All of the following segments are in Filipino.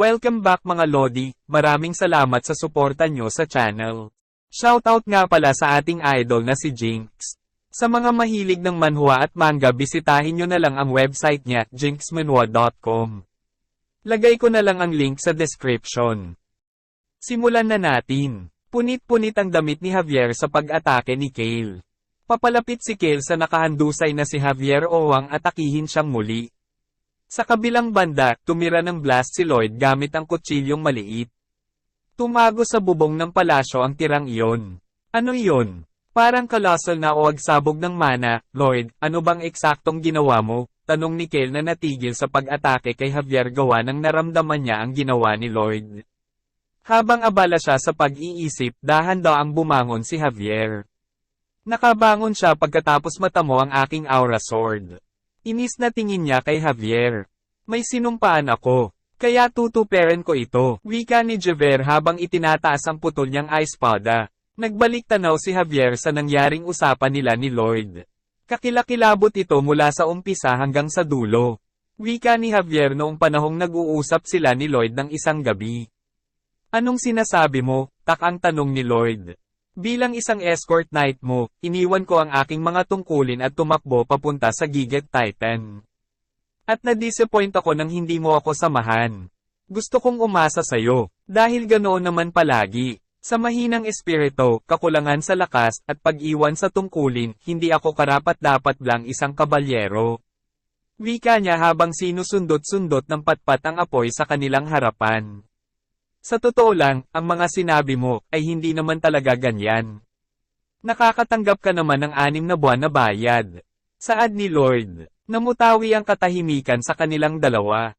Welcome back mga Lodi, maraming salamat sa suporta nyo sa channel. Shoutout nga pala sa ating idol na si Jinx. Sa mga mahilig ng manhwa at manga bisitahin nyo na lang ang website niya, jinxmanhwa.com. Lagay ko na lang ang link sa description. Simulan na natin. Punit-punit ang damit ni Javier sa pag-atake ni Kale. Papalapit si Kale sa nakahandusay na si Javier Owang at akihin siyang muli. Sa kabilang banda, tumira ng blast si Lloyd gamit ang kutsilyong maliit. Tumago sa bubong ng palasyo ang tirang iyon. Ano iyon? Parang colossal na o agsabog ng mana, Lloyd, ano bang eksaktong ginawa mo? Tanong ni Kale na natigil sa pag-atake kay Javier gawa ng naramdaman niya ang ginawa ni Lloyd. Habang abala siya sa pag-iisip, dahan-daang bumangon si Javier. Nakabangon siya pagkatapos matamo ang aking aura sword. Inis na tingin niya kay Javier. May sinumpaan ako. Kaya tutuperin ko ito. Wika ni Javier habang itinataas ang putol niyang espada. Nagbalik tanaw si Javier sa nangyaring usapan nila ni Lloyd. Kakilakilabot ito mula sa umpisa hanggang sa dulo. Wika ni Javier noong panahong nag-uusap sila ni Lloyd ng isang gabi. Anong sinasabi mo? Tak ang tanong ni Lloyd. Bilang isang escort knight mo, iniwan ko ang aking mga tungkulin at tumakbo papunta sa Giget Titan. At na-disappoint ako nang hindi mo ako samahan. Gusto kong umasa sa'yo, dahil ganoon naman palagi. Sa mahinang espiritu, kakulangan sa lakas, at pag-iwan sa tungkulin, hindi ako karapat-dapat lang isang kabalyero. Wika niya habang sinusundot-sundot ng patpat ang apoy sa kanilang harapan. Sa totoo lang, ang mga sinabi mo, ay hindi naman talaga ganyan. Nakakatanggap ka naman ng anim na buwan na bayad. Saad ni Lord, namutawi ang katahimikan sa kanilang dalawa.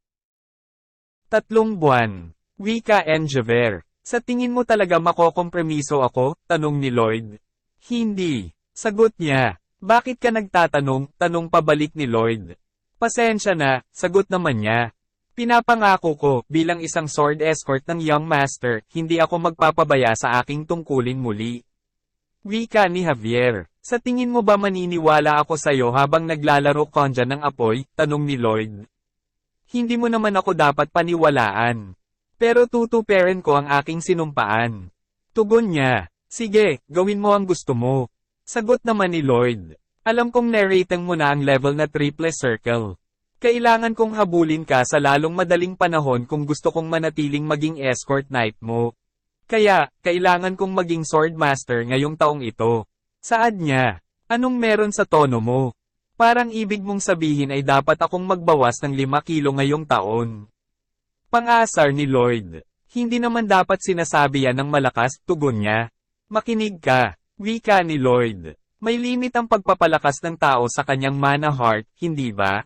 Tatlong buwan. Wika and Javer. Sa tingin mo talaga makokompromiso ako? Tanong ni Lloyd. Hindi. Sagot niya. Bakit ka nagtatanong? Tanong pabalik ni Lloyd. Pasensya na, sagot naman niya. Pinapangako ko, bilang isang sword escort ng Young Master, hindi ako magpapabaya sa aking tungkulin muli. Wika ni Javier, sa tingin mo ba maniniwala ako sa'yo habang naglalaro konja ng apoy? Tanong ni Lloyd. Hindi mo naman ako dapat paniwalaan. Pero tutuperin ko ang aking sinumpaan. Tugon niya, sige, gawin mo ang gusto mo. Sagot naman ni Lloyd. Alam kong narrating mo na ang level na triple circle. Kailangan kong habulin ka sa lalong madaling panahon kung gusto kong manatiling maging escort knight mo. Kaya, kailangan kong maging sword master ngayong taong ito. Saad niya? Anong meron sa tono mo? Parang ibig mong sabihin ay dapat akong magbawas ng 5 kilo ngayong taon. Pang-asar ni Lloyd. Hindi naman dapat sinasabi yan ng malakas, tugon niya. Makinig ka. Wika ni Lloyd. May limit ang pagpapalakas ng tao sa kanyang mana heart, hindi ba?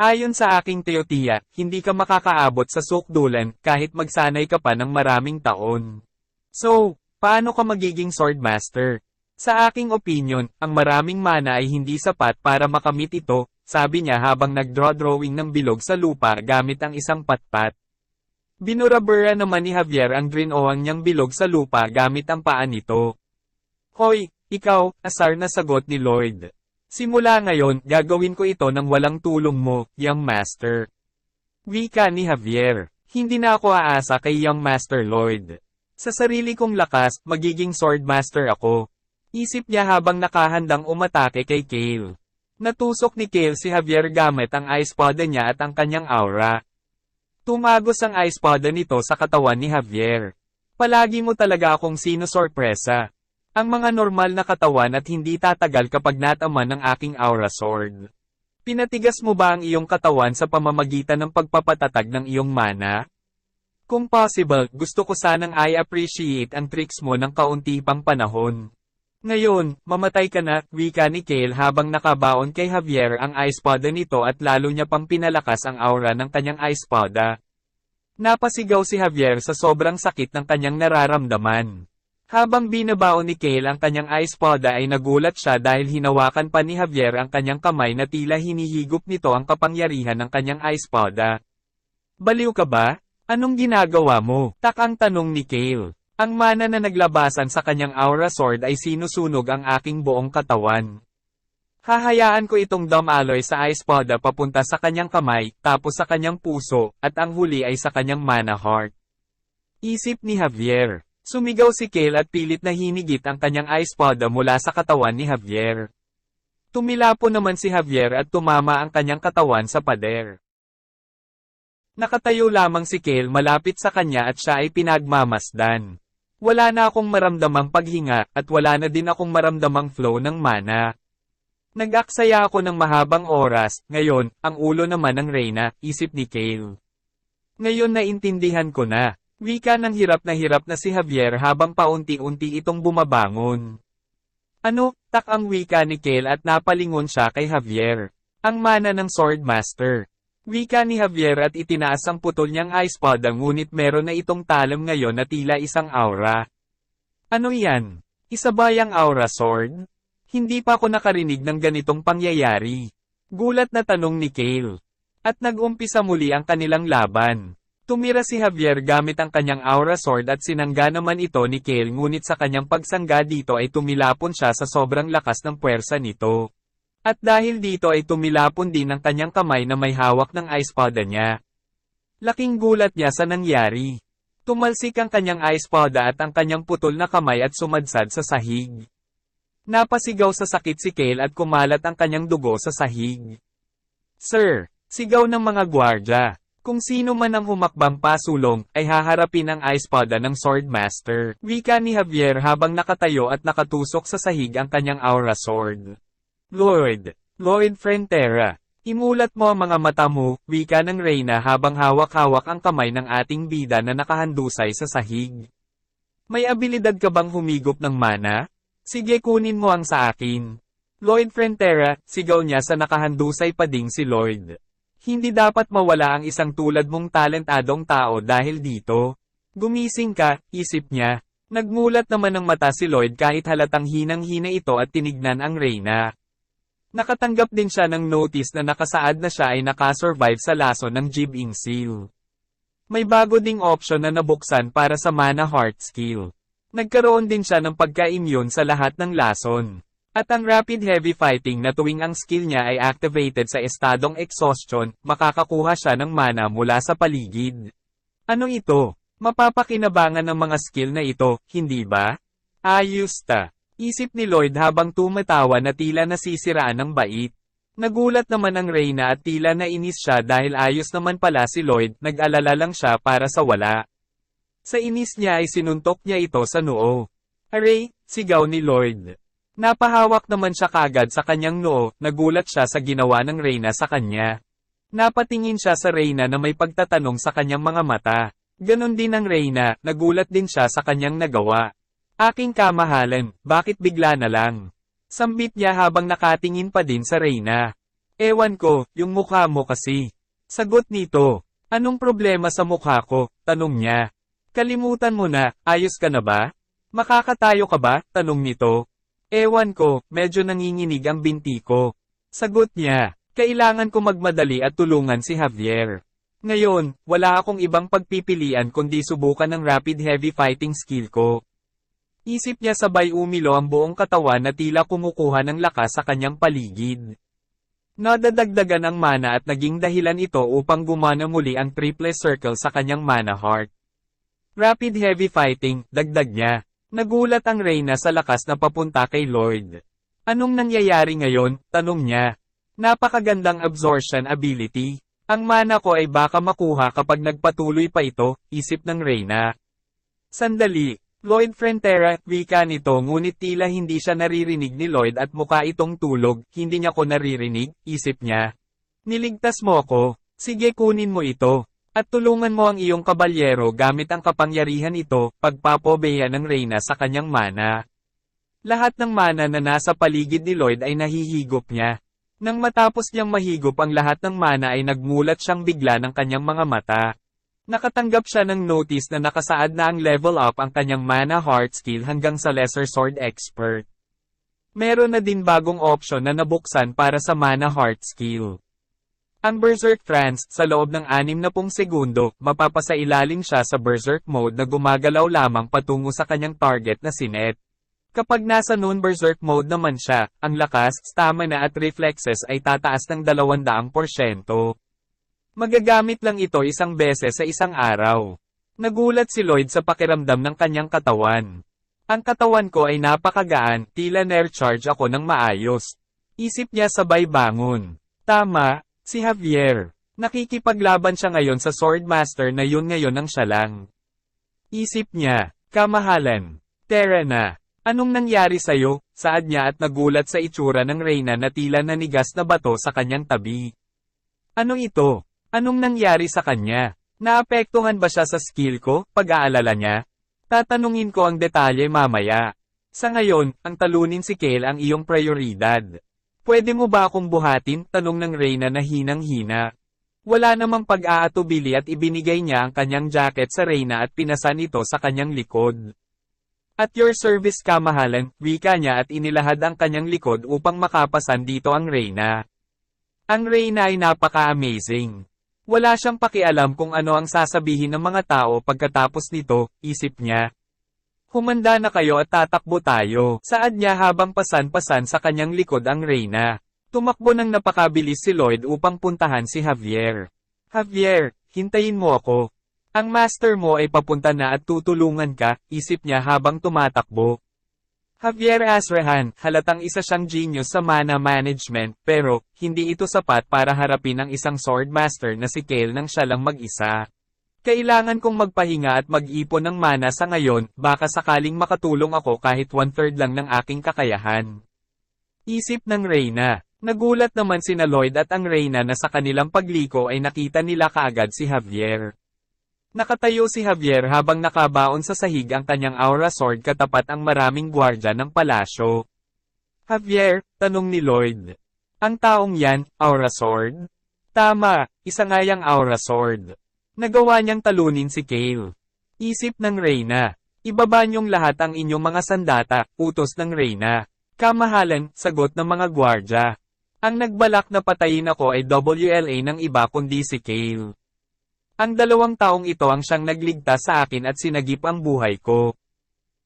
Ayon sa aking teotiya, hindi ka makakaabot sa sukdulan kahit magsanay ka pa ng maraming taon. So, paano ka magiging sword master? Sa aking opinion, ang maraming mana ay hindi sapat para makamit ito, sabi niya habang nagdraw-drawing ng bilog sa lupa gamit ang isang patpat. Binurabura naman ni Javier ang drinoang niyang bilog sa lupa gamit ang paa nito. Hoy, ikaw, asar na sagot ni Lloyd. Simula ngayon, gagawin ko ito ng walang tulong mo, Young Master. Wika ni Javier. Hindi na ako aasa kay Young Master Lloyd. Sa sarili kong lakas, magiging Sword Master ako. Isip niya habang nakahandang umatake kay Kale. Natusok ni Kale si Javier gamit ang ice espada niya at ang kanyang aura. Tumagos ang ice espada nito sa katawan ni Javier. Palagi mo talaga akong sino-sorpresa. Ang mga normal na katawan at hindi tatagal kapag nataman ng aking aura sword. Pinatigas mo ba ang iyong katawan sa pamamagitan ng pagpapatatag ng iyong mana? Kung possible, gusto ko sanang I appreciate ang tricks mo ng kaunti pang panahon. Ngayon, mamatay ka na, wika ni Kale habang nakabaon kay Javier ang espada nito at lalo niya pang pinalakas ang aura ng kanyang espada. Napasigaw si Javier sa sobrang sakit ng kanyang nararamdaman. Habang binabaon ni Kale ang kanyang espada ay nagulat siya dahil hinawakan pa ni Javier ang kanyang kamay na tila hinihigop nito ang kapangyarihan ng kanyang espada. Baliw ka ba? Anong ginagawa mo? Takang tanong ni Kale. Ang mana na naglabasan sa kanyang aura sword ay sinusunog ang aking buong katawan. Hahayaan ko itong dumaloy sa ice poda papunta sa kanyang kamay, tapos sa kanyang puso, at ang huli ay sa kanyang mana heart. Isip ni Javier. Sumigaw si Kale at pilit na hinigit ang kanyang ice poda mula sa katawan ni Javier. Tumilapo naman si Javier at tumama ang kanyang katawan sa pader. Nakatayo lamang si Kale malapit sa kanya at siya ay pinagmamasdan. Wala na akong maramdamang paghinga at wala na din akong maramdamang flow ng mana. Nag-aksaya ako ng mahabang oras, ngayon, ang ulo naman ng Reyna, isip ni Kale. Ngayon naintindihan ko na. Wika ng hirap na hirap na si Javier habang paunti-unti itong bumabangon. Ano, tak ang wika ni Kale at napalingon siya kay Javier. Ang mana ng Swordmaster. Wika ni Javier at itinaas ang putol niyang ice pod ngunit meron na itong talam ngayon na tila isang aura. Ano yan? Isa ba yung aura sword? Hindi pa ako nakarinig ng ganitong pangyayari. Gulat na tanong ni Kale. At nag-umpisa muli ang kanilang laban. Tumira si Javier gamit ang kanyang aura sword at sinangga naman ito ni Kale ngunit sa kanyang pagsangga dito ay tumilapon siya sa sobrang lakas ng puwersa nito. At dahil dito ay tumilapon din ang kanyang kamay na may hawak ng ice pada niya. Laking gulat niya sa nangyari. Tumalsik ang kanyang ice pada at ang kanyang putol na kamay at sumadsad sa sahig. Napasigaw sa sakit si Kale at kumalat ang kanyang dugo sa sahig. Sir, sigaw ng mga gwardya. Kung sino man ang humakbang pasulong, ay haharapin ang ice pada ng Swordmaster. Wika ni Javier habang nakatayo at nakatusok sa sahig ang kanyang aura sword. Lord, Lord Frontera, imulat mo ang mga mata mo, wika ng Reyna habang hawak-hawak ang kamay ng ating bida na nakahandusay sa sahig. May abilidad ka bang humigop ng mana? Sige kunin mo ang sa akin. Lloyd Frontera, sigaw niya sa nakahandusay pa ding si Lloyd. Hindi dapat mawala ang isang tulad mong talentadong tao dahil dito. Gumising ka, isip niya. Nagmulat naman ng mata si Lloyd kahit halatang hinang-hina ito at tinignan ang Reyna. Nakatanggap din siya ng notice na nakasaad na siya ay nakasurvive sa laso ng Jibing Seal. May bago ding option na nabuksan para sa Mana Heart skill. Nagkaroon din siya ng pagka-immune sa lahat ng lason. At ang Rapid Heavy Fighting na tuwing ang skill niya ay activated sa estadong exhaustion, makakakuha siya ng mana mula sa paligid. Ano ito? Mapapakinabangan ng mga skill na ito, hindi ba? Ayos ta. Isip ni Lloyd habang tumatawa na tila nasisiraan ng bait. Nagulat naman ang Reyna at tila nainis siya dahil ayos naman pala si Lloyd, nag-alala lang siya para sa wala. Sa inis niya ay sinuntok niya ito sa noo. Aray, sigaw ni Lloyd. Napahawak naman siya kagad sa kanyang noo, nagulat siya sa ginawa ng Reyna sa kanya. Napatingin siya sa Reyna na may pagtatanong sa kanyang mga mata. Ganon din ang Reyna, nagulat din siya sa kanyang nagawa. Aking kamahalan, bakit bigla na lang? Sambit niya habang nakatingin pa din sa Reyna. Ewan ko, yung mukha mo kasi. Sagot nito. Anong problema sa mukha ko? Tanong niya. Kalimutan mo na, ayos ka na ba? Makakatayo ka ba? Tanong nito. Ewan ko, medyo nanginginig ang binti ko. Sagot niya, kailangan ko magmadali at tulungan si Javier. Ngayon, wala akong ibang pagpipilian kundi subukan ng rapid heavy fighting skill ko. Isip niya sabay umilo ang buong katawan na tila kumukuha ng lakas sa kanyang paligid. Nadadagdagan ang mana at naging dahilan ito upang gumana muli ang triple circle sa kanyang mana heart. Rapid heavy fighting, dagdag niya. Nagulat ang Reyna sa lakas na papunta kay Lloyd. Anong nangyayari ngayon? Tanong niya. Napakagandang absorption ability. Ang mana ko ay baka makuha kapag nagpatuloy pa ito, isip ng Reyna. Sandali, Lloyd Frontera, wika nito ngunit tila hindi siya naririnig ni Lloyd at mukha itong tulog, hindi niya ko naririnig, isip niya. Niligtas mo ako, sige kunin mo ito. At tulungan mo ang iyong kabalyero gamit ang kapangyarihan ito, pagpapobeya ng Reyna sa kanyang mana. Lahat ng mana na nasa paligid ni Lloyd ay nahihigop niya. Nang matapos niyang mahigop ang lahat ng mana ay nagmulat siyang bigla ng kanyang mga mata. Nakatanggap siya ng notice na nakasaad na ang level up ang kanyang mana heart skill hanggang sa lesser sword expert. Meron na din bagong option na nabuksan para sa mana heart skill. Ang Berserk Trance, sa loob ng 60 segundo, mapapasailalim siya sa Berserk mode na gumagalaw lamang patungo sa kanyang target na si Net. Kapag nasa non-berserk mode naman siya, ang lakas, stamina at reflexes ay tataas ng 200%. Magagamit lang ito isang beses sa isang araw. Nagulat si Lloyd sa pakiramdam ng kanyang katawan. Ang katawan ko ay napakagaan, tila nair-charge ako ng maayos. Isip niya sabay bangon. Tama, si Javier. Nakikipaglaban siya ngayon sa Swordmaster na yun ngayon ang siya lang. Isip niya, kamahalan. Tera na. Anong nangyari sa'yo? Saad niya at nagulat sa itsura ng Reyna na tila nanigas na bato sa kanyang tabi. Ano ito? Anong nangyari sa kanya? Naapektuhan ba siya sa skill ko, pag-aalala niya? Tatanungin ko ang detalye mamaya. Sa ngayon, ang talunin si Kale ang iyong prioridad. Pwede mo ba akong buhatin? Tanong ng Reyna na hinang-hina. Wala namang pag-aatubili at ibinigay niya ang kanyang jacket sa Reyna at pinasan ito sa kanyang likod. At your service kamahalan, wika niya at inilahad ang kanyang likod upang makapasan dito ang Reyna. Ang Reyna ay napaka-amazing. Wala siyang pakialam kung ano ang sasabihin ng mga tao pagkatapos nito, isip niya. Humanda na kayo at tatakbo tayo. Saad niya habang pasan-pasan sa kanyang likod ang Reyna. Tumakbo ng napakabilis si Lloyd upang puntahan si Javier. Javier, hintayin mo ako. Ang master mo ay papunta na at tutulungan ka, isip niya habang tumatakbo. Javier Asrehan, halatang isa siyang genius sa mana management, pero, hindi ito sapat para harapin ang isang swordmaster na si Kale nang siya lang mag-isa. Kailangan kong magpahinga at mag-ipon ng mana sa ngayon, baka sakaling makatulong ako kahit one-third lang ng aking kakayahan. Isip ng Reyna. Nagulat naman sina Lloyd at ang Reyna na sa kanilang pagliko ay nakita nila kaagad si Javier. Nakatayo si Javier habang nakabaon sa sahig ang kanyang aura sword katapat ang maraming gwardya ng palasyo. Javier, tanong ni Lloyd. Ang taong yan, aura sword? Tama, isa nga yang aura sword. Nagawa niyang talunin si Kale. Isip ng Reyna. Ibaba niyong lahat ang inyong mga sandata, utos ng Reyna. Kamahalan, sagot ng mga gwardya. Ang nagbalak na patayin ako ay WLA ng iba kundi si Kale. Ang dalawang taong ito ang siyang nagligtas sa akin at sinagip ang buhay ko.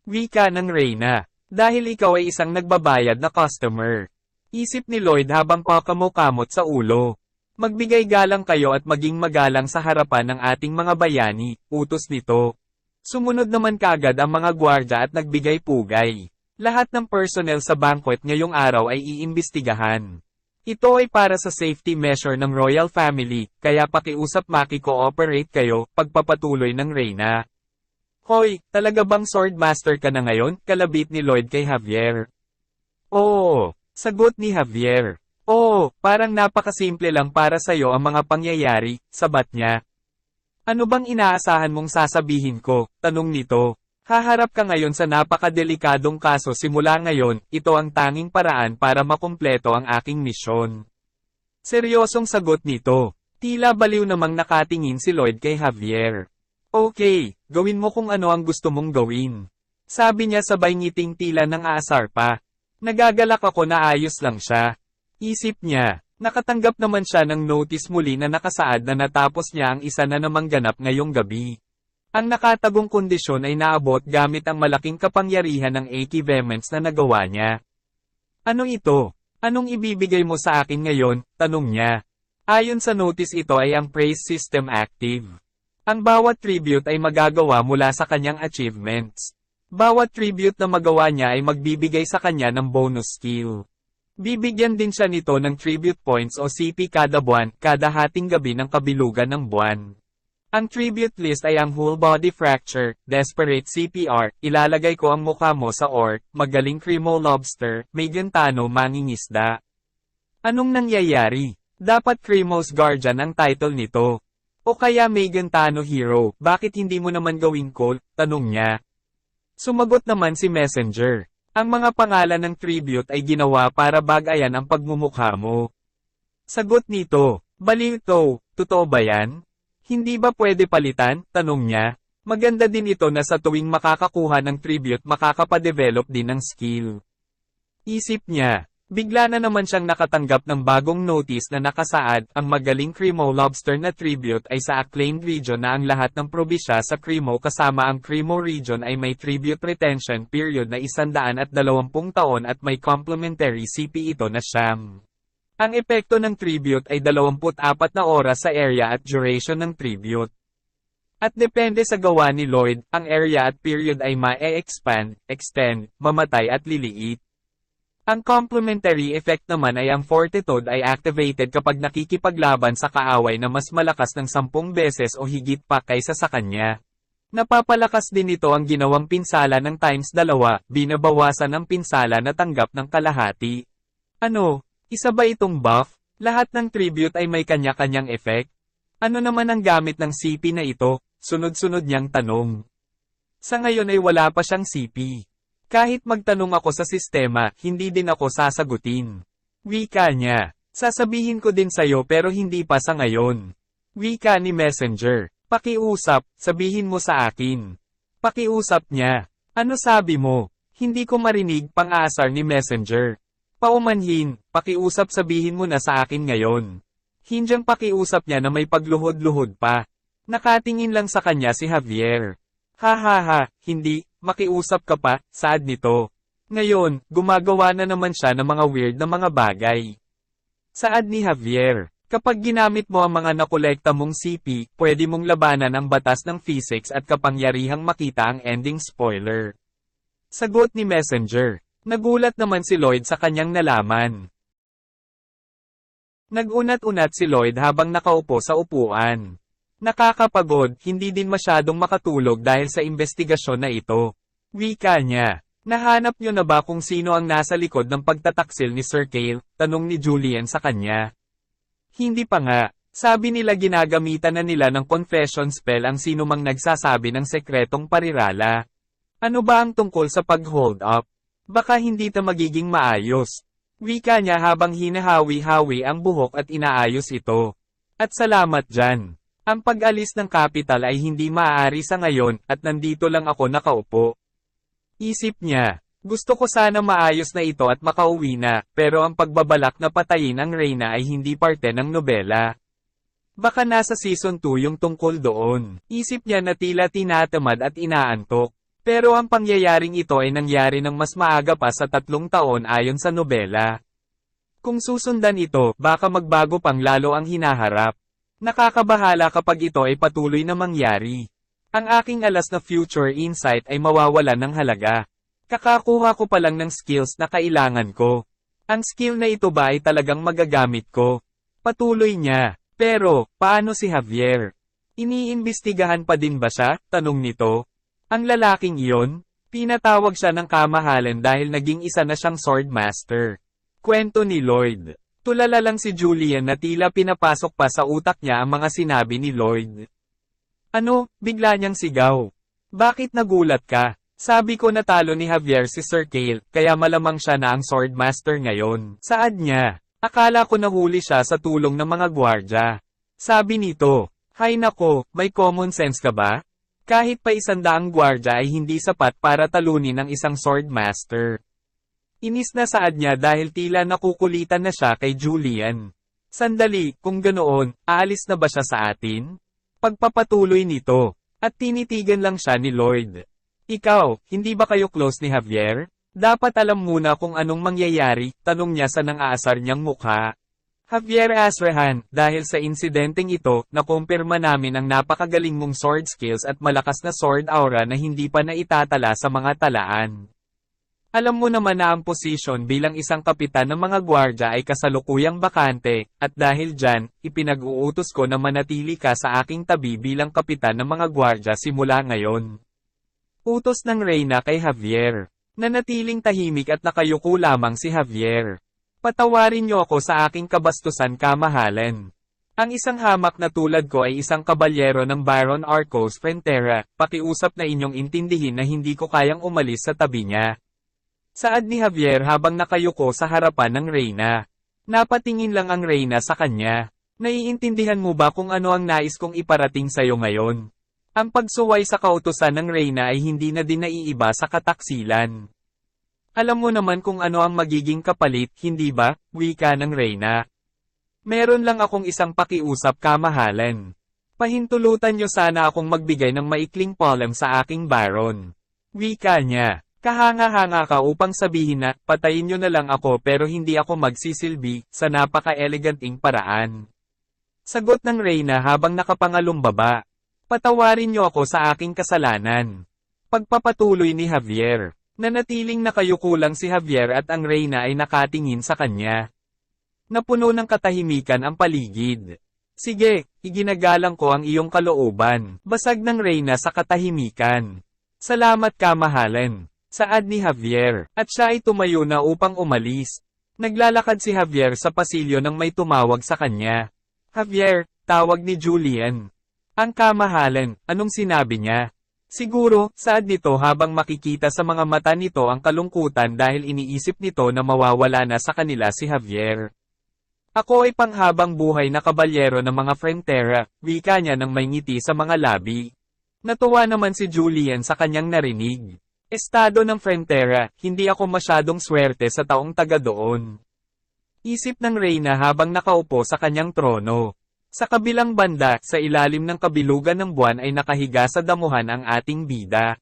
Wika ng Reyna. Dahil ikaw ay isang nagbabayad na customer. Isip ni Lloyd habang pakamokamot sa ulo. Magbigay galang kayo at maging magalang sa harapan ng ating mga bayani, utos nito. Sumunod naman kagad ang mga gwardya at nagbigay pugay. Lahat ng personnel sa banquet ngayong araw ay iimbestigahan. Ito ay para sa safety measure ng royal family, kaya pakiusap maki-cooperate kayo, pagpapatuloy ng Reyna. Hoy, talaga bang swordmaster ka na ngayon? Kalabit ni Lloyd kay Javier. Oo, sagot ni Javier. Oo, parang napakasimple lang para sa'yo ang mga pangyayari, sabat niya. Ano bang inaasahan mong sasabihin ko? Tanong nito. Haharap ka ngayon sa napakadelikadong kaso simula ngayon, ito ang tanging paraan para makumpleto ang aking misyon. Seryosong sagot nito. Tila baliw namang nakatingin si Lloyd kay Javier. Okay, gawin mo kung ano ang gusto mong gawin. Sabi niya sabay ngiting tila ng aasar pa. Nagagalak ako na ayos lang siya. Isip niya, nakatanggap naman siya ng notice muli na nakasaad na natapos niya ang isa na namang ganap ngayong gabi. Ang nakatagong kondisyon ay naabot gamit ang malaking kapangyarihan ng AK Vehemence na nagawa niya. Ano ito? Anong ibibigay mo sa akin ngayon? Tanong niya. Ayon sa notice ito ay ang praise system active. Ang bawat tribute ay magagawa mula sa kanyang achievements. Bawat tribute na magawa niya ay magbibigay sa kanya ng bonus skill. Bibigyan din siya nito ng tribute points o CP kada buwan, kada hating gabi ng kabilugan ng buwan. Ang tribute list ay ang whole body fracture, desperate CPR, ilalagay ko ang mukha mo sa orc, magaling cremo lobster, may gantano mangingisda. Anong nangyayari? Dapat Cremo's Guardian ang title nito. O kaya may gantano hero, bakit hindi mo naman gawin ko? Tanong niya. Sumagot naman si Messenger. Ang mga pangalan ng tribute ay ginawa para bagayan ang pagmumukha mo. Sagot nito, baliw to, totoo ba yan? Hindi ba pwede palitan? Tanong niya. Maganda din ito na sa tuwing makakakuha ng tribute makakapadevelop din ng skill. Isip niya, Bigla na naman siyang nakatanggap ng bagong notice na nakasaad, ang magaling Cremo Lobster na tribute ay sa acclaimed region na ang lahat ng probisya sa Cremo kasama ang Cremo region ay may tribute retention period na 120 taon at may complimentary CP ito na siyam. Ang epekto ng tribute ay 24 na oras sa area at duration ng tribute. At depende sa gawa ni Lloyd, ang area at period ay ma-expand, extend, mamatay at liliit. Ang complementary effect naman ay ang fortitude ay activated kapag nakikipaglaban sa kaaway na mas malakas ng 10 beses o higit pa kaysa sa kanya. Napapalakas din ito ang ginawang pinsala ng times dalawa, binabawasan ang pinsala na tanggap ng kalahati. Ano, isa ba itong buff? Lahat ng tribute ay may kanya-kanyang effect? Ano naman ang gamit ng CP na ito? Sunod-sunod niyang tanong. Sa ngayon ay wala pa siyang CP. Kahit magtanong ako sa sistema, hindi din ako sasagutin. Wika niya. Sasabihin ko din sa'yo pero hindi pa sa ngayon. Wika ni Messenger. Pakiusap, sabihin mo sa akin. Pakiusap niya. Ano sabi mo? Hindi ko marinig pang-aasar ni Messenger. Paumanhin, pakiusap sabihin mo na sa akin ngayon. Hindyang pakiusap niya na may pagluhod-luhod pa. Nakatingin lang sa kanya si Javier. Ha ha ha, hindi, makiusap ka pa, sad nito. Ngayon, gumagawa na naman siya ng mga weird na mga bagay. Saad ni Javier, kapag ginamit mo ang mga nakolekta mong CP, pwede mong labanan ang batas ng physics at kapangyarihang makita ang ending spoiler. Sagot ni Messenger. Nagulat naman si Lloyd sa kanyang nalaman. Nagunat-unat si Lloyd habang nakaupo sa upuan. Nakakapagod, hindi din masyadong makatulog dahil sa investigasyon na ito. Wika niya. Nahanap niyo na ba kung sino ang nasa likod ng pagtataksil ni Sir Kale? Tanong ni Julian sa kanya. Hindi pa nga. Sabi nila ginagamitan na nila ng confession spell ang sino mang nagsasabi ng sekretong parirala. Ano ba ang tungkol sa pag-hold up? Baka hindi ta magiging maayos. Wika niya habang hinahawi-hawi ang buhok at inaayos ito. At salamat dyan. Ang pag-alis ng capital ay hindi maaari sa ngayon, at nandito lang ako nakaupo. Isip niya, gusto ko sana maayos na ito at makauwi na, pero ang pagbabalak na patayin ang Reyna ay hindi parte ng nobela. Baka nasa season 2 yung tungkol doon. Isip niya na tila tinatamad at inaantok. Pero ang pangyayaring ito ay nangyari ng mas maaga pa sa tatlong taon ayon sa nobela. Kung susundan ito, baka magbago pang lalo ang hinaharap. Nakakabahala kapag ito ay patuloy na mangyari. Ang aking alas na future insight ay mawawala ng halaga. Kakakuha ko pa lang ng skills na kailangan ko. Ang skill na ito ba ay talagang magagamit ko? Patuloy niya. Pero, paano si Javier? Iniimbestigahan pa din ba siya? Tanong nito. Ang lalaking iyon, pinatawag siya ng kamahalan dahil naging isa na siyang swordmaster. Kwento ni Lloyd. Tulala lang si Julian na tila pinapasok pa sa utak niya ang mga sinabi ni Lloyd. Ano, bigla niyang sigaw. Bakit nagulat ka? Sabi ko natalo ni Javier si Sir Kale, kaya malamang siya na ang swordmaster ngayon. Saad niya? Akala ko nahuli siya sa tulong ng mga gwardya. Sabi nito, Hay nako, may common sense ka ba? Kahit pa isandaang gwardya ay hindi sapat para talunin ang isang swordmaster. Inis na saad niya dahil tila nakukulitan na siya kay Julian. Sandali, kung ganoon, aalis na ba siya sa atin? Pagpapatuloy nito. At tinitigan lang siya ni Lloyd. Ikaw, hindi ba kayo close ni Javier? Dapat alam muna kung anong mangyayari, tanong niya sa nang aasar niyang mukha. Javier Asrehan, dahil sa insidenteng ito, nakumpirma namin ang napakagaling mong sword skills at malakas na sword aura na hindi pa naitatala sa mga talaan. Alam mo naman na ang posisyon bilang isang kapitan ng mga gwardya ay kasalukuyang bakante, at dahil dyan, ipinag-uutos ko na manatili ka sa aking tabi bilang kapitan ng mga gwardya simula ngayon. Utos ng Reyna kay Javier. Nanatiling tahimik at nakayuko lamang si Javier. Patawarin niyo ako sa aking kabastusan kamahalan. Ang isang hamak na tulad ko ay isang kabalyero ng Baron Arcos Frontera, pakiusap na inyong intindihin na hindi ko kayang umalis sa tabi niya. Saad ni Javier habang nakayuko sa harapan ng Reyna. Napatingin lang ang Reyna sa kanya. Naiintindihan mo ba kung ano ang nais kong iparating sa'yo ngayon? Ang pagsuway sa kautusan ng Reyna ay hindi na din naiiba sa kataksilan. Alam mo naman kung ano ang magiging kapalit, hindi ba? Wika ng Reyna. Meron lang akong isang pakiusap kamahalan. Pahintulutan nyo sana akong magbigay ng maikling poem sa aking baron. Wika niya. Kahanga-hanga ka upang sabihin na, patayin nyo na lang ako pero hindi ako magsisilbi, sa napaka-eleganting paraan. Sagot ng Reyna habang nakapangalumbaba. Patawarin niyo ako sa aking kasalanan. Pagpapatuloy ni Javier. Nanatiling nakayuko lang si Javier at ang Reyna ay nakatingin sa kanya. Napuno ng katahimikan ang paligid. Sige, iginagalang ko ang iyong kalooban. Basag ng Reyna sa katahimikan. Salamat ka mahalan. Saad ni Javier, at siya ay tumayo na upang umalis. Naglalakad si Javier sa pasilyo nang may tumawag sa kanya. Javier, tawag ni Julian. Ang kamahalan, anong sinabi niya? Siguro, saad nito habang makikita sa mga mata nito ang kalungkutan dahil iniisip nito na mawawala na sa kanila si Javier. Ako ay panghabang buhay na kabalyero ng mga Frontera, wika niya ng may ngiti sa mga labi. Natuwa naman si Julian sa kanyang narinig. Estado ng Frontera, hindi ako masyadong swerte sa taong taga doon. Isip ng Reyna habang nakaupo sa kanyang trono. Sa kabilang banda, sa ilalim ng kabilugan ng buwan ay nakahiga sa damuhan ang ating bida.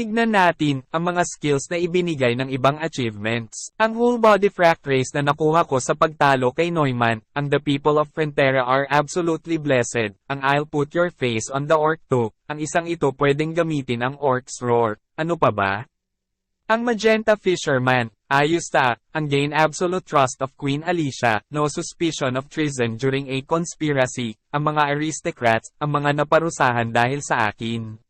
Tignan natin, ang mga skills na ibinigay ng ibang achievements. Ang whole body frac race na nakuha ko sa pagtalo kay Neumann, ang the people of Frontera are absolutely blessed, ang I'll put your face on the orc 2, ang isang ito pwedeng gamitin ang orc's roar, ano pa ba? Ang Magenta Fisherman, ayos ta, ang gain absolute trust of Queen Alicia, no suspicion of treason during a conspiracy, ang mga aristocrats, ang mga naparusahan dahil sa akin.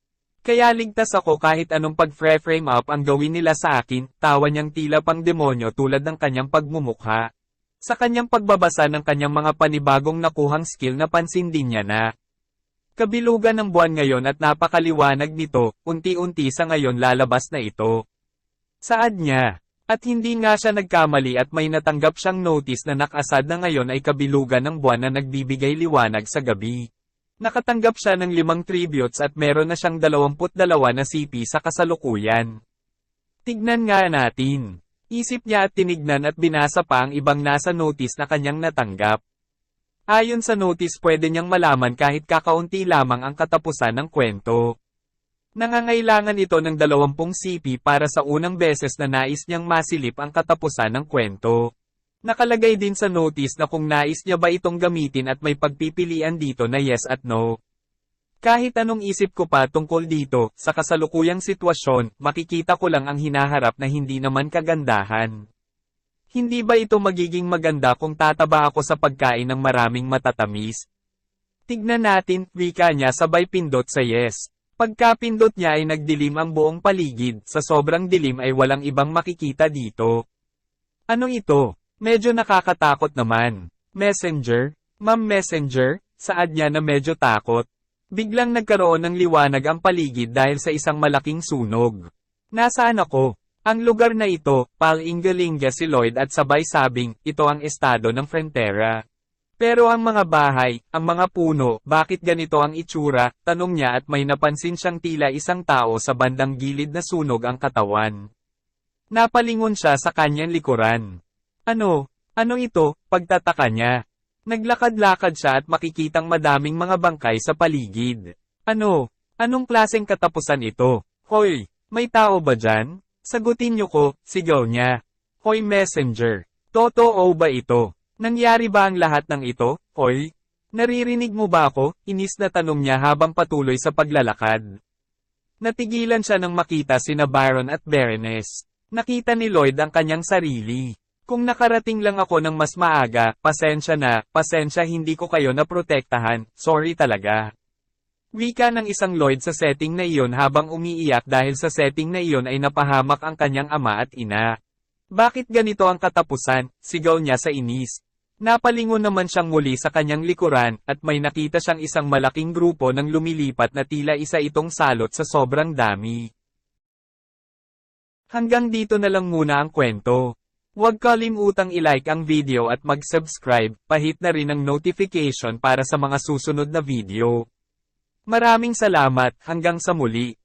Kaya ligtas ako kahit anong pag-frame up ang gawin nila sa akin, tawa niyang tila pang demonyo tulad ng kanyang pagmumukha. Sa kanyang pagbabasa ng kanyang mga panibagong nakuhang skill na pansin din niya na. Kabilugan ng buwan ngayon at napakaliwanag nito, unti-unti sa ngayon lalabas na ito. Saad niya. At hindi nga siya nagkamali at may natanggap siyang notice na nakasad na ngayon ay kabilugan ng buwan na nagbibigay liwanag sa gabi. Nakatanggap siya ng limang tributes at meron na siyang 22 na CP sa kasalukuyan. Tignan nga natin. Isip niya at tinignan at binasa pa ang ibang nasa notice na kanyang natanggap. Ayon sa notice pwede niyang malaman kahit kakaunti lamang ang katapusan ng kwento. Nangangailangan ito ng 20 CP para sa unang beses na nais niyang masilip ang katapusan ng kwento. Nakalagay din sa notice na kung nais niya ba itong gamitin at may pagpipilian dito na yes at no. Kahit anong isip ko pa tungkol dito, sa kasalukuyang sitwasyon, makikita ko lang ang hinaharap na hindi naman kagandahan. Hindi ba ito magiging maganda kung tataba ako sa pagkain ng maraming matatamis? Tignan natin, wika niya sabay pindot sa yes. Pagkapindot niya ay nagdilim ang buong paligid, sa sobrang dilim ay walang ibang makikita dito. Anong ito? Medyo nakakatakot naman. Messenger? Ma'am Messenger? Saad niya na medyo takot. Biglang nagkaroon ng liwanag ang paligid dahil sa isang malaking sunog. Nasaan ako? Ang lugar na ito, Palingalinga si Lloyd at sabay sabing, ito ang estado ng Frontera. Pero ang mga bahay, ang mga puno, bakit ganito ang itsura, tanong niya at may napansin siyang tila isang tao sa bandang gilid na sunog ang katawan. Napalingon siya sa kanyang likuran. Ano? Ano ito? Pagtataka niya. Naglakad-lakad siya at makikitang madaming mga bangkay sa paligid. Ano? Anong klaseng katapusan ito? Hoy, may tao ba dyan? Sagutin niyo ko, sigaw niya. Hoy messenger. Totoo ba ito? Nangyari ba ang lahat ng ito, Hoy? Naririnig mo ba ako? Inis na tanong niya habang patuloy sa paglalakad. Natigilan siya nang makita sina Baron at Baroness. Nakita ni Lloyd ang kanyang sarili. Kung nakarating lang ako ng mas maaga, pasensya na, pasensya hindi ko kayo naprotektahan, sorry talaga. Wika ng isang Lloyd sa setting na iyon habang umiiyak dahil sa setting na iyon ay napahamak ang kanyang ama at ina. Bakit ganito ang katapusan? Sigaw niya sa inis. Napalingon naman siyang muli sa kanyang likuran, at may nakita siyang isang malaking grupo ng lumilipat na tila isa itong salot sa sobrang dami. Hanggang dito na lang muna ang kwento. Huwag kalimutang ilike ang video at mag-subscribe, pahit na rin ang notification para sa mga susunod na video. Maraming salamat, hanggang sa muli.